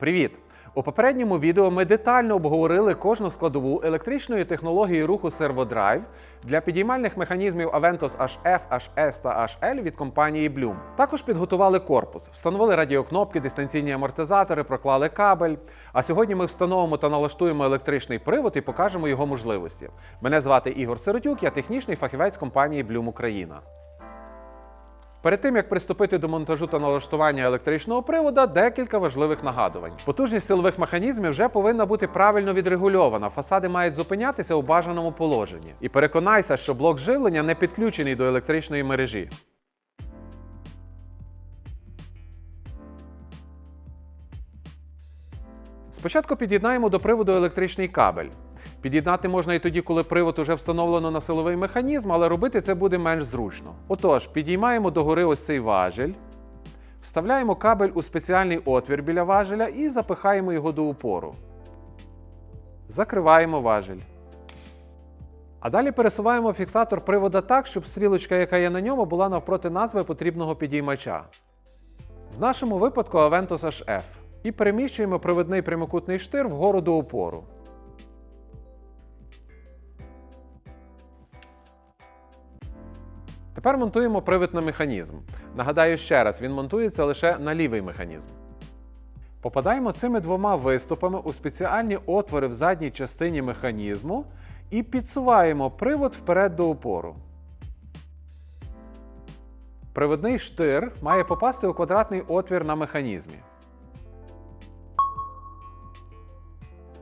Привіт! У попередньому відео ми детально обговорили кожну складову електричної технології руху серводрайв для підіймальних механізмів Aventus HF, HS та HL від компанії Bloom. Також підготували корпус, встановили радіокнопки, дистанційні амортизатори, проклали кабель. А сьогодні ми встановимо та налаштуємо електричний привод і покажемо його можливості. Мене звати Ігор Сиротюк, я технічний фахівець компанії Bloom Україна. Перед тим як приступити до монтажу та налаштування електричного привода, декілька важливих нагадувань. Потужність силових механізмів вже повинна бути правильно відрегульована. Фасади мають зупинятися у бажаному положенні. І переконайся, що блок живлення не підключений до електричної мережі. Спочатку під'єднаємо до приводу електричний кабель. Під'єднати можна і тоді, коли привод уже встановлено на силовий механізм, але робити це буде менш зручно. Отож, підіймаємо догори ось цей важель, вставляємо кабель у спеціальний отвір біля важеля і запихаємо його до упору. Закриваємо важель. А далі пересуваємо фіксатор привода так, щоб стрілочка, яка є на ньому, була навпроти назви потрібного підіймача. В нашому випадку Aventus HF. І переміщуємо провідний прямокутний штир вгору до упору. Тепер монтуємо привід на механізм. Нагадаю ще раз, він монтується лише на лівий механізм. Попадаємо цими двома виступами у спеціальні отвори в задній частині механізму і підсуваємо привод вперед до опору. Приводний штир має попасти у квадратний отвір на механізмі.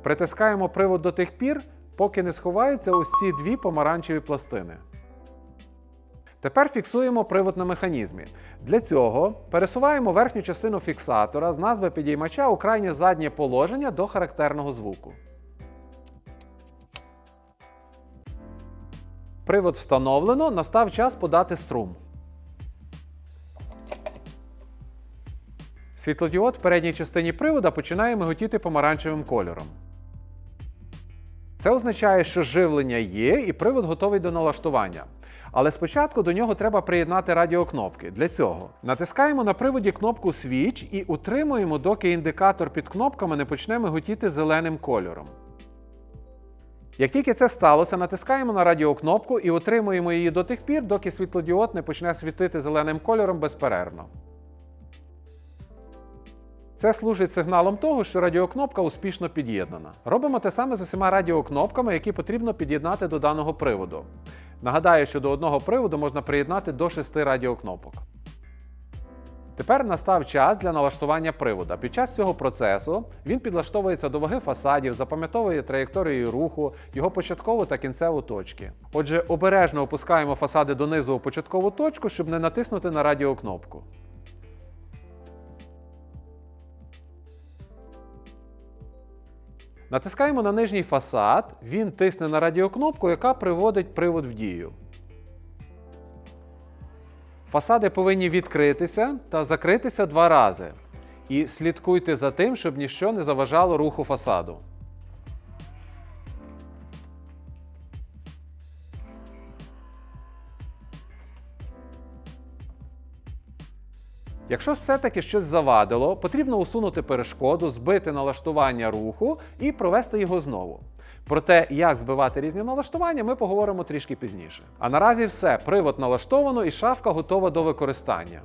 Притискаємо привод до тих пір, поки не сховаються ці дві помаранчеві пластини. Тепер фіксуємо привод на механізмі. Для цього пересуваємо верхню частину фіксатора з назви підіймача у крайнє заднє положення до характерного звуку. Привод встановлено, настав час подати струм. Світлодіод в передній частині привода починає миготіти помаранчевим кольором. Це означає, що живлення є і привод готовий до налаштування. Але спочатку до нього треба приєднати радіокнопки. Для цього натискаємо на приводі кнопку Switch і утримуємо, доки індикатор під кнопками не почне миготіти зеленим кольором. Як тільки це сталося, натискаємо на радіокнопку і утримуємо її до тих пір, доки світлодіод не почне світити зеленим кольором безперервно. Це служить сигналом того, що радіокнопка успішно під'єднана. Робимо те саме з усіма радіокнопками, які потрібно під'єднати до даного приводу. Нагадаю, що до одного приводу можна приєднати до 6 радіокнопок. Тепер настав час для налаштування привода. Під час цього процесу він підлаштовується до ваги фасадів, запам'ятовує траєкторію руху, його початкову та кінцеву точки. Отже, обережно опускаємо фасади донизу у початкову точку, щоб не натиснути на радіокнопку. Натискаємо на нижній фасад, він тисне на радіокнопку, яка приводить привод в дію. Фасади повинні відкритися та закритися два рази. І слідкуйте за тим, щоб ніщо не заважало руху фасаду. Якщо все-таки щось завадило, потрібно усунути перешкоду, збити налаштування руху і провести його знову. Про те, як збивати різні налаштування, ми поговоримо трішки пізніше. А наразі все, привод налаштовано і шафка готова до використання.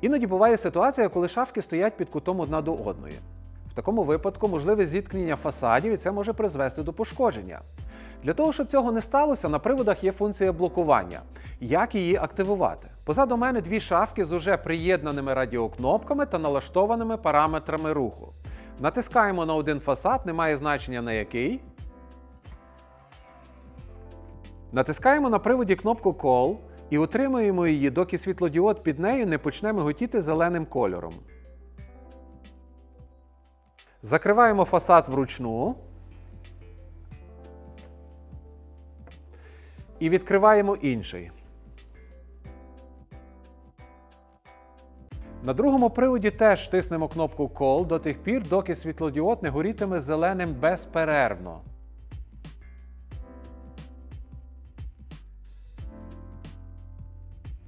Іноді буває ситуація, коли шафки стоять під кутом одна до одної. В такому випадку можливе зіткнення фасадів і це може призвести до пошкодження. Для того, щоб цього не сталося, на приводах є функція блокування. Як її активувати? Позаду мене дві шафки з уже приєднаними радіокнопками та налаштованими параметрами руху. Натискаємо на один фасад, немає значення на який. Натискаємо на приводі кнопку Call і утримуємо її, доки світлодіод під нею не почне миготіти зеленим кольором. Закриваємо фасад вручну. І відкриваємо інший. На другому приводі теж тиснемо кнопку Call до тих пір, доки світлодіод не горітиме зеленим безперервно.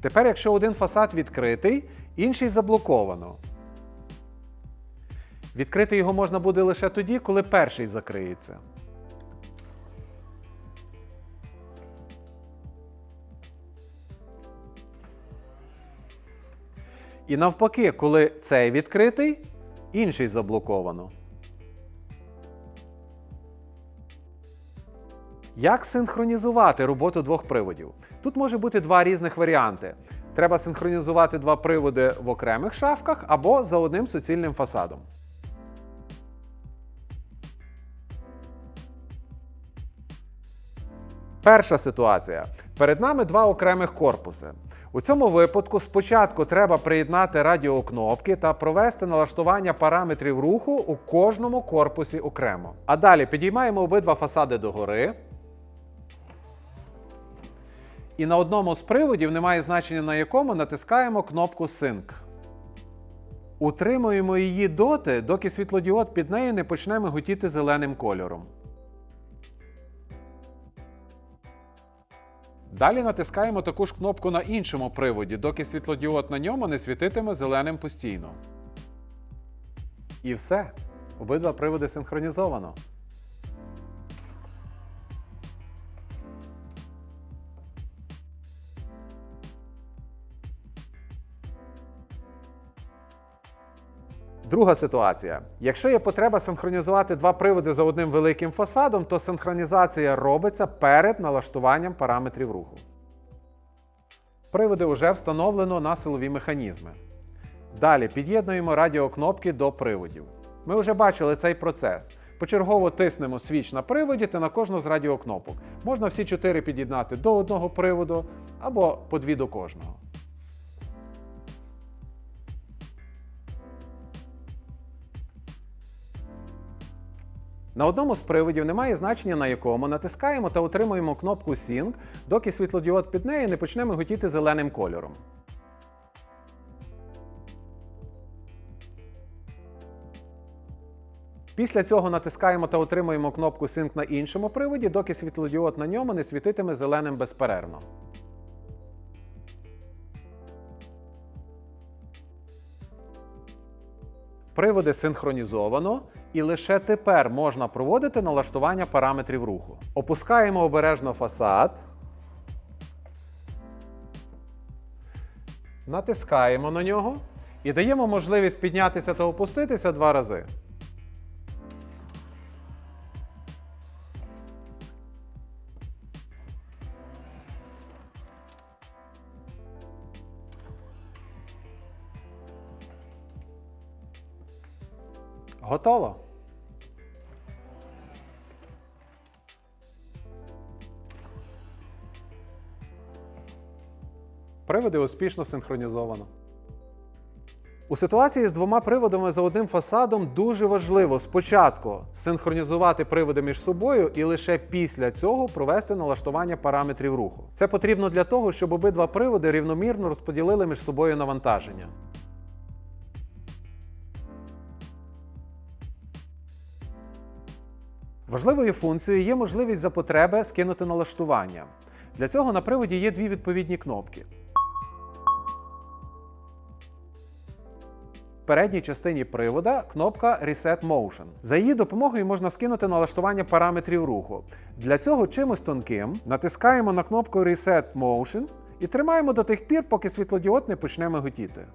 Тепер, якщо один фасад відкритий, інший заблоковано. Відкрити його можна буде лише тоді, коли перший закриється. І навпаки, коли цей відкритий, інший заблоковано. Як синхронізувати роботу двох приводів? Тут може бути два різних варіанти. Треба синхронізувати два приводи в окремих шафках або за одним суцільним фасадом. Перша ситуація. Перед нами два окремих корпуси. У цьому випадку спочатку треба приєднати радіокнопки та провести налаштування параметрів руху у кожному корпусі окремо. А далі підіймаємо обидва фасади догори. І на одному з приводів, немає значення на якому, натискаємо кнопку Sync. Утримуємо її доти, доки світлодіод під нею не почне миготіти зеленим кольором. Далі натискаємо таку ж кнопку на іншому приводі, доки світлодіод на ньому не світитиме зеленим постійно. І все. Обидва приводи синхронізовано. Друга ситуація. Якщо є потреба синхронізувати два приводи за одним великим фасадом, то синхронізація робиться перед налаштуванням параметрів руху. Приводи вже встановлено на силові механізми. Далі під'єднуємо радіокнопки до приводів. Ми вже бачили цей процес. Почергово тиснемо свіч на приводі та на кожну з радіокнопок. Можна всі чотири під'єднати до одного приводу або по дві до кожного. На одному з приводів немає значення на якому натискаємо та отримуємо кнопку Sync, доки світлодіод під нею не почне миготіти зеленим кольором. Після цього натискаємо та отримуємо кнопку Sync на іншому приводі, доки світлодіод на ньому не світитиме зеленим безперервно. Приводи синхронізовано, і лише тепер можна проводити налаштування параметрів руху. Опускаємо обережно фасад. Натискаємо на нього і даємо можливість піднятися та опуститися два рази. Готово. Приводи успішно синхронізовано. У ситуації з двома приводами за одним фасадом дуже важливо спочатку синхронізувати приводи між собою і лише після цього провести налаштування параметрів руху. Це потрібно для того, щоб обидва приводи рівномірно розподілили між собою навантаження. Важливою функцією є можливість за потреби скинути налаштування. Для цього на приводі є дві відповідні кнопки. В передній частині привода кнопка Reset Motion. За її допомогою можна скинути налаштування параметрів руху. Для цього чимось тонким натискаємо на кнопку Reset Motion і тримаємо до тих пір, поки світлодіод не почне миготіти.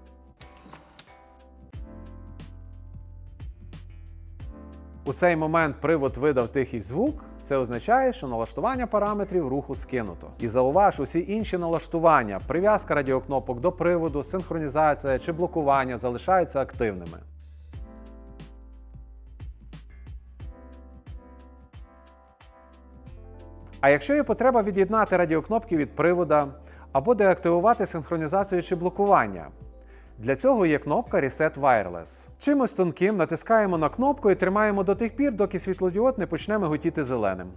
У цей момент привод видав тихий звук. Це означає, що налаштування параметрів руху скинуто. І зауваж, усі інші налаштування, прив'язка радіокнопок до приводу, синхронізація чи блокування залишаються активними. А якщо є потреба від'єднати радіокнопки від привода або деактивувати синхронізацію чи блокування, для цього є кнопка Reset Wireless. Чимось тонким натискаємо на кнопку і тримаємо до тих пір, доки світлодіод не почне миготіти зеленим.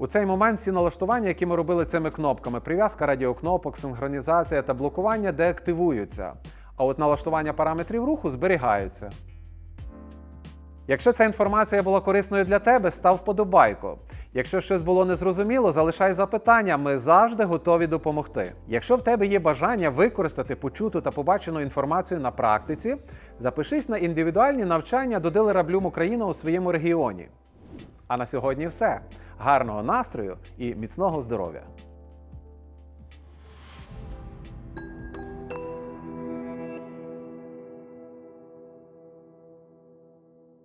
У цей момент всі налаштування, які ми робили цими кнопками, прив'язка радіокнопок, синхронізація та блокування деактивуються. А от налаштування параметрів руху зберігаються. Якщо ця інформація була корисною для тебе, став вподобайку. Якщо щось було незрозуміло, залишай запитання, ми завжди готові допомогти. Якщо в тебе є бажання використати почуту та побачену інформацію на практиці, запишись на індивідуальні навчання до дилера Bloom Україна у своєму регіоні. А на сьогодні все. Гарного настрою і міцного здоров'я!